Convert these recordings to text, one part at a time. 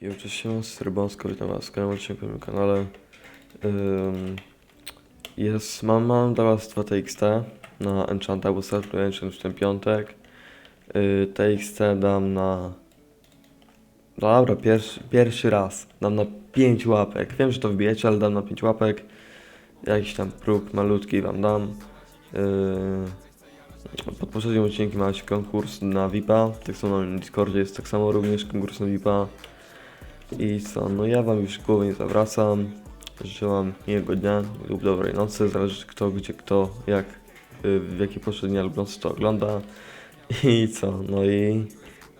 Ja cześć się z Rybąsko, witam was w kolejnym odcinku na moim kanale. Ym, jest, mam, mam dla was dwa TXT na Enchanta, bo startuję Enchant w ten piątek. Yy, TXT dam na... Dobra, pierwszy, pierwszy raz. Dam na 5 łapek. Wiem, że to wbijecie, ale dam na 5 łapek. Jakiś tam próg malutki wam dam. Yy, pod poprzednim odcinkiem macie konkurs na VIPa. Tak samo na Discordzie jest tak samo również konkurs na VIPa. I co, no ja wam już głowy nie zawracam. Życzę wam miłego dnia lub dobrej nocy, zależy kto, gdzie, kto, jak, y, w jakiej porze dnia lub nocy to ogląda. I co, no i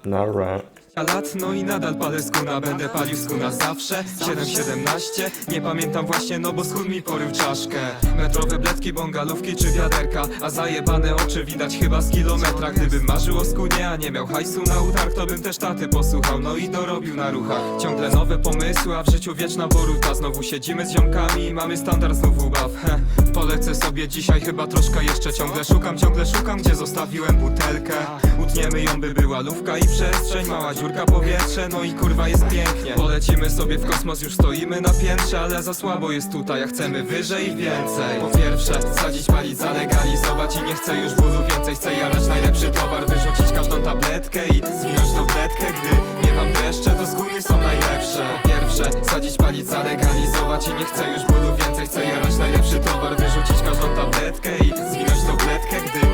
nara. Lat, no i nadal palę skuna Będę palił skuna zawsze. 7-17, nie pamiętam właśnie No bo skun mi porył czaszkę. Metrowe bledki, bongalówki czy wiaderka A zajebane oczy widać chyba z kilometra. Gdybym marzył o skunie, a nie miał hajsu na utarg To bym też taty posłuchał, no i dorobił na ruchach. Ciągle nowe pomysły, a w życiu wieczna boruta. Znowu siedzimy z ziomkami i mamy standard znów ubaw Heh, Polecę sobie dzisiaj chyba troszkę jeszcze Ciągle szukam, ciągle szukam, gdzie zostawiłem butelkę. Utniemy ją, by była lówka i przestrzeń Mała dziurka, powietrze, no i kurwa jest pięknie. Polecimy sobie w kosmos, już stoimy na piętrze Ale za słabo jest tutaj, a chcemy wyżej i więcej. Po pierwsze, sadzić, palić, zalegalizować I nie chcę już bólu więcej, chcę jarać najlepszy towar Wyrzucić każdą tabletkę i zwinąć tą bledkę Gdy nie mam deszcze, to skóry są najlepsze. Po pierwsze, sadzić, palić, zalegalizować I nie chcę już bólu więcej, chcę jarać najlepszy towar Wyrzucić